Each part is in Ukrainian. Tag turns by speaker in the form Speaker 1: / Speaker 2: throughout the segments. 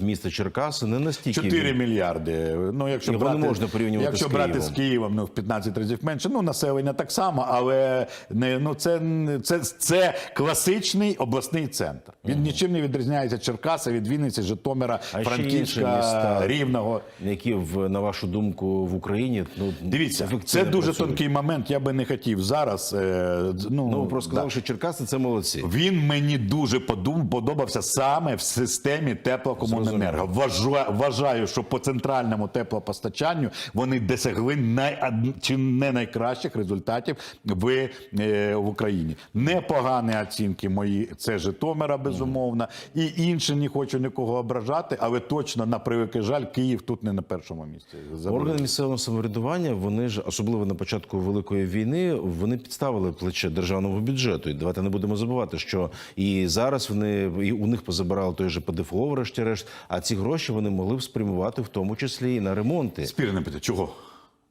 Speaker 1: Місто Черкаси не настільки
Speaker 2: 4 мільярди. Ну, якщо
Speaker 1: Його не
Speaker 2: брати,
Speaker 1: можна порівнювати
Speaker 2: якщо
Speaker 1: з
Speaker 2: брати з Києвом, ну в 15 разів менше. Ну населення так само, але не ну це, це, це класичний обласний центр. Він нічим не відрізняється Черкаса від Вінниці, Житомира,
Speaker 1: А
Speaker 2: Франківська,
Speaker 1: міста.
Speaker 2: Рівного.
Speaker 1: які в на вашу думку в Україні ну
Speaker 2: Дивіться, це дуже
Speaker 1: працюють.
Speaker 2: тонкий момент. Я би не хотів зараз. Е, ну,
Speaker 1: Ну просто сказали,
Speaker 2: да.
Speaker 1: що Черкаси це молодці.
Speaker 2: Він мені дуже подум, подобався саме в системі теплокомуненерго. Вважаю, вважаю, що по центральному теплопостачанню вони досягли най, чи не найкращих результатів в, е, в Україні. Непогані оцінки мої це Житомира, безумовно, і інші не хочу нікого ображати, але точно на превеликий жаль, Київ тут не на першому місці.
Speaker 1: Органи місцевого самоврядування, вони ж особливо на початку великої війни, вони підставили плече державному бюджету. І давайте не будемо забувати, що і зараз вони і у них позабирали той же ПДФО, врешті-решт. А ці гроші вони могли б спрямувати в тому числі і на ремонти.
Speaker 2: Спірне питання. Чого?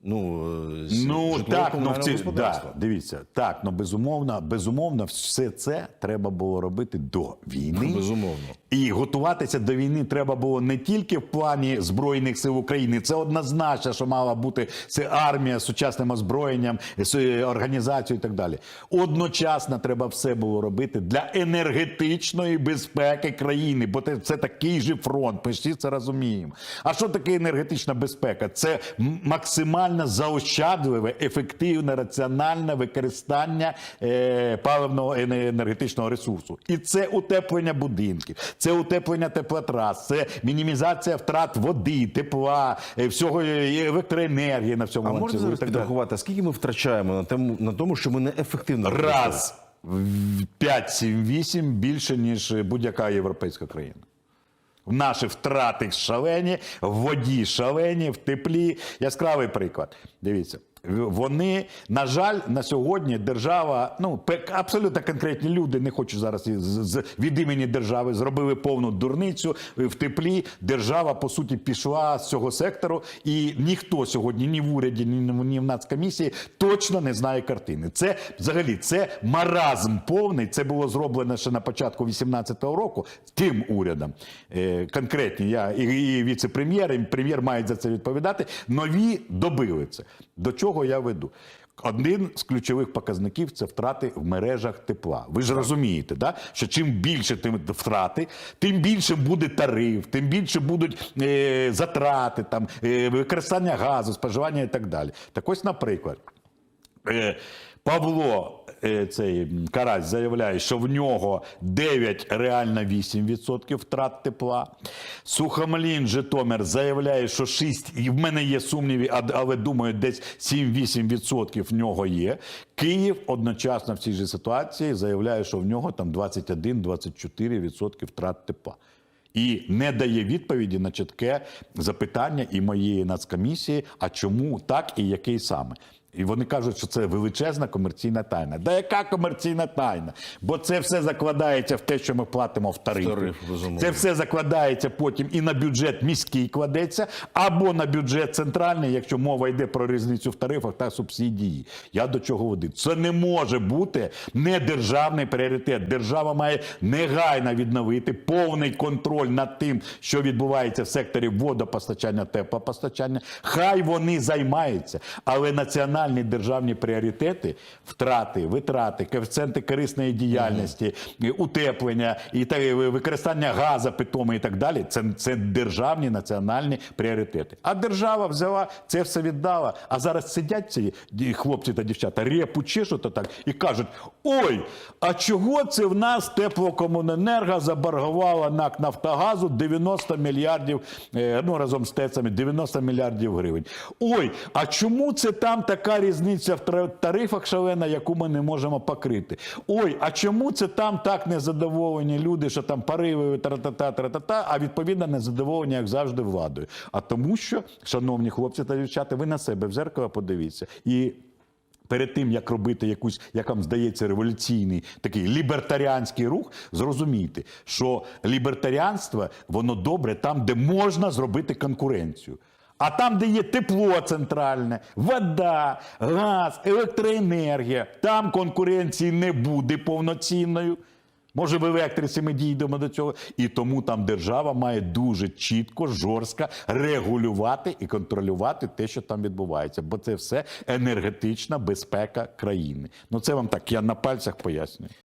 Speaker 1: Ну з
Speaker 2: Ну так, ну в ці, да, дивіться, так, ну безумовно, безумовно, все це треба було робити до війни.
Speaker 1: Безумовно.
Speaker 2: І готуватися до війни треба було не тільки в плані збройних сил України. Це однозначно, що мала бути це армія з сучасним озброєнням, з е, організацією і так далі. Одночасно треба все було робити для енергетичної безпеки країни, бо це, це такий же фронт. Ми всі це розуміємо. А що таке енергетична безпека? Це м- максимально заощадливе, ефективне, раціональне використання е, паливного енергетичного ресурсу. І це утеплення будинків, це утеплення теплотрас, це мінімізація втрат води, тепла, е, всього е, електроенергії на всьому
Speaker 1: А можна зараз підрахувати, скільки ми втрачаємо на тому на тому, що ми неефективно
Speaker 2: Раз в 5-7-8 більше, ніж будь-яка європейська країна. Наші втрати шалені, в воді шалені, в теплі. Яскравий приклад. Дивіться. Вони, на жаль, на сьогодні держава, ну абсолютно конкретні люди, не хочу зараз з- від імені держави, зробили повну дурницю в теплі. Держава по суті пішла з цього сектору, і ніхто сьогодні ні в уряді, ні, в- нацкомісії точно не знає картини. Це взагалі це маразм повний. Це було зроблено ще на початку 18-го року тим урядом. Е, конкретні я і віце-прем'єр, і прем'єр мають за це відповідати. Нові добили це. До чого я веду? Один з ключових показників це втрати в мережах тепла. Ви ж розумієте, да? що чим більше тим втрати, тим більше буде тариф, тим більше будуть е, затрати, там, е, використання газу, споживання і так далі. Так ось, наприклад, Е, Павло цей Карась заявляє, що в нього 9, реально 8% втрат тепла. Сухомлін Житомир заявляє, що 6, і в мене є сумніви, але думаю, десь 7-8% в нього є. Київ одночасно в цій же ситуації заявляє, що в нього там 21-24% втрат тепла. І не дає відповіді на чітке запитання і моєї нацкомісії, а чому так і який саме. І вони кажуть, що це величезна комерційна тайна. Да яка комерційна тайна? Бо це все закладається в те, що ми платимо в тарифи.
Speaker 1: тариф.
Speaker 2: Це все закладається потім і на бюджет міський кладеться, або на бюджет центральний, якщо мова йде про різницю в тарифах та субсидії. Я до чого веду? Це не може бути не державний пріоритет. Держава має негайно відновити повний контроль над тим, що відбувається в секторі водопостачання, теплопостачання. Хай вони займаються, але національні державні пріоритети, втрати, витрати, коефіцієнти корисної діяльності, утеплення і та- використання газу, питоми і так далі. Це, це державні національні пріоритети. А держава взяла це все віддала. А зараз сидять ці хлопці та дівчата, репу чешуть так і кажуть: ой, а чого це в нас теплокомуненерго заборгувала НАК Нафтогазу 90 мільярдів, е, ну разом з ТЕЦами 90 мільярдів гривень. Ой, а чому це там така різниця в тарифах шалена, яку ми не можемо покрити? Ой, а чому це там так незадоволені люди, що там пориви, тра-та-та, тра-та-та, а відповідно незадоволені, як завжди, владою? А тому що, шановні хлопці та дівчата, ви на себе в зеркало подивіться і. Перед тим як робити якусь, як вам здається, революційний такий лібертаріанський рух, зрозумійте, що лібертаріанство воно добре там, де можна зробити конкуренцію. А там, де є тепло центральне, вода, газ, електроенергія, там конкуренції не буде повноцінною. Може, в електриці ми дійдемо до цього, і тому там держава має дуже чітко, жорстко регулювати і контролювати те, що там відбувається, бо це все енергетична безпека країни. Ну це вам так, я на пальцях пояснюю.